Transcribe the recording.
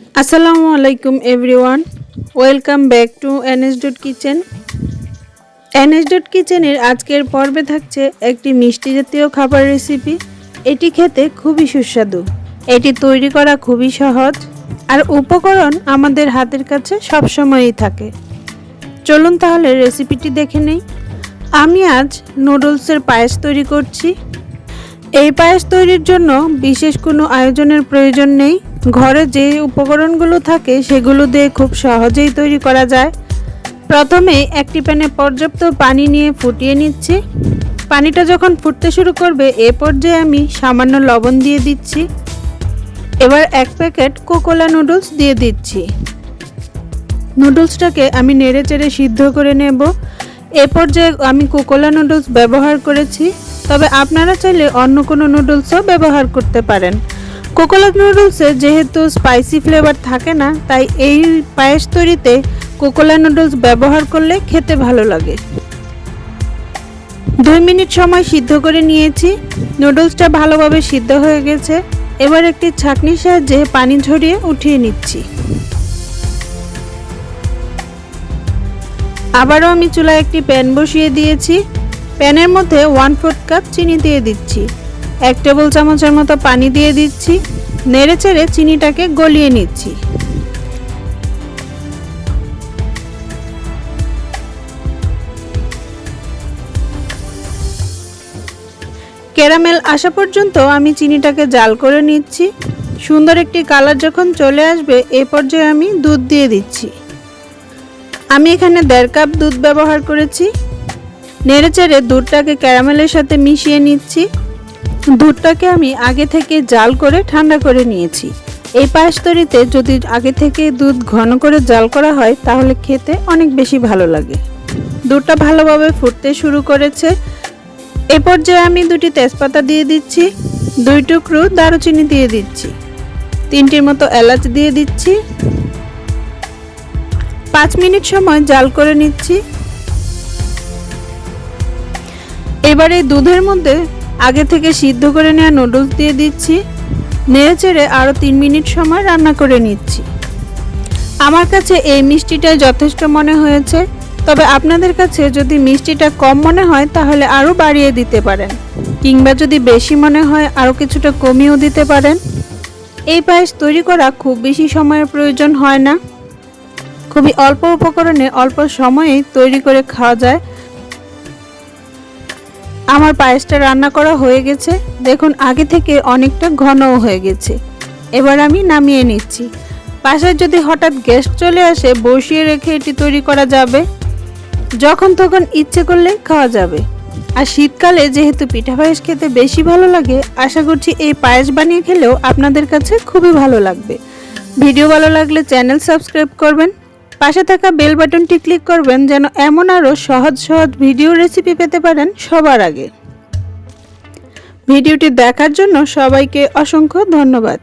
আসসালামু আলাইকুম everyone. Welcome back to NS dot kitchen. NS dot কিচেনের আজকের পর্বে থাকছে একটি মিষ্টি জাতীয় খাবার রেসিপি। এটি খেতে খুবই সুস্বাদু। এটি তৈরি করা খুবই সহজ। আর উপকরণ আমাদের হাতের কাছে সবসময়ই থাকে। চলুন তাহলে রেসিপিটি দেখে নেই। আমি আজ নুডলসের পায়েস তৈরি করছি। এই পায়েস তৈরির জন্য বিশেষ কোনো আয়োজনের প্রয়োজন নেই। ঘরে যে উপকরণগুলো থাকে সেগুলো দিয়ে খুব সহজেই তৈরি করা যায়। প্রথমে একটি প্যানে পর্যাপ্ত পানি নিয়ে ফুটিয়ে নিচ্ছি। পানিটা যখন ফুটতে শুরু করবে, এ পর্যায়ে আমি সামান্য লবণ দিয়ে দিচ্ছি। এবার এক প্যাকেট কোকোলা নুডলস দিয়ে দিচ্ছি। নুডলসটাকে আমি নেড়ে চেড়ে সিদ্ধ করে নেব। এ পর্যায়ে আমি কোকোলা নুডলস ব্যবহার করেছি। তবে আপনারা চাইলে অন্য কোনো নুডলসও ব্যবহার করতে পারেন। কোকোলাট নুডলসে যেহেতু স্পাইসি ফ্লেভার থাকে না, তাই এই পায়েস তৈরিতে কোকোলা নুডলস ব্যবহার করলে খেতে ভালো লাগে। দুই মিনিট সময় সিদ্ধ করে নিয়েছি। নুডলসটা ভালোভাবে সিদ্ধ হয়ে গেছে। এবার একটি ছাঁকনির সাহায্যে পানি ঝরিয়ে উঠিয়ে নিচ্ছি। আবারও আমি চুলায় একটি প্যান বসিয়ে দিয়েছি। প্যানের মধ্যে ওয়ান ফোর্থ কাপ চিনি দিয়ে দিচ্ছি। এক টেবিল চামচের মতো পানি দিয়ে দিচ্ছি। নেড়ে চেড়ে চিনিটাকে গলিয়ে নিচ্ছি। ক্যারামেল আসা পর্যন্ত আমি চিনিটাকে জাল করে নিচ্ছি। সুন্দর একটি কালার যখন চলে আসবে, এ পর্যায়ে আমি দুধ দিয়ে দিচ্ছি। আমি এখানে দেড় কাপ দুধ ব্যবহার করেছি। নেড়ে চেড়ে দুধটাকে ক্যারামেলের সাথে মিশিয়ে নিচ্ছি। দুধটাকে আমি আগে থেকে জাল করে ঠান্ডা করে নিয়েছি। এই পায়েস তৈরিতে যদি আগে থেকে দুধ ঘন করে জাল করা হয়, তাহলে খেতে অনেক বেশি ভালো লাগে। দুধটা ভালোভাবে ফুটতে শুরু করেছে। এ পর্যায়ে আমি দুটি তেজপাতা দিয়ে দিচ্ছি, দুই টুকরো দারুচিনি দিয়ে দিচ্ছি, তিনটির মতো এলাচ দিয়ে দিচ্ছি। পাঁচ মিনিট সময় জাল করে নিচ্ছি। এবারে দুধের মধ্যে আগে থেকে সিদ্ধ করে নেওয়া নুডলস দিয়ে দিচ্ছি। নেড়ে চেড়ে আরও তিন মিনিট সময় রান্না করে নিচ্ছি। আমার কাছে এই মিষ্টিটাই যথেষ্ট মনে হয়েছে। তবে আপনাদের কাছে যদি মিষ্টিটা কম মনে হয়, তাহলে আরও বাড়িয়ে দিতে পারেন। কিংবা যদি বেশি মনে হয় আরও কিছুটা কমিয়েও দিতে পারেন। এই পায়েস তৈরি করা খুব বেশি সময়ের প্রয়োজন হয় না। খুবই অল্প উপকরণে অল্প সময়েই তৈরি করে খাওয়া যায়। আমার পায়েসটা রান্না করা হয়ে গেছে। দেখুন, আগে থেকে অনেকটা ঘনও হয়ে গেছে। এবার আমি নামিয়ে নিচ্ছি। পাশে যদি হঠাৎ গেস্ট চলে আসে, বসিয়ে রেখে এটি তৈরি করা যাবে। যখন তখন ইচ্ছে করলে খাওয়া যাবে। আর শীতকালে যেহেতু পিঠা পায়েস খেতে বেশি ভালো লাগে, আশা করছি এই পায়েস বানিয়ে খেলেও আপনাদের কাছে খুবই ভালো লাগবে। ভিডিও ভালো লাগলে চ্যানেল সাবস্ক্রাইব করবেন। পাশে থাকা বেল বাটনটি ক্লিক করবেন যেন এমন আরও সহজ সহজ ভিডিও রেসিপি পেতে পারেন সবার আগে। ভিডিওটি দেখার জন্য সবাইকে অসংখ্য ধন্যবাদ।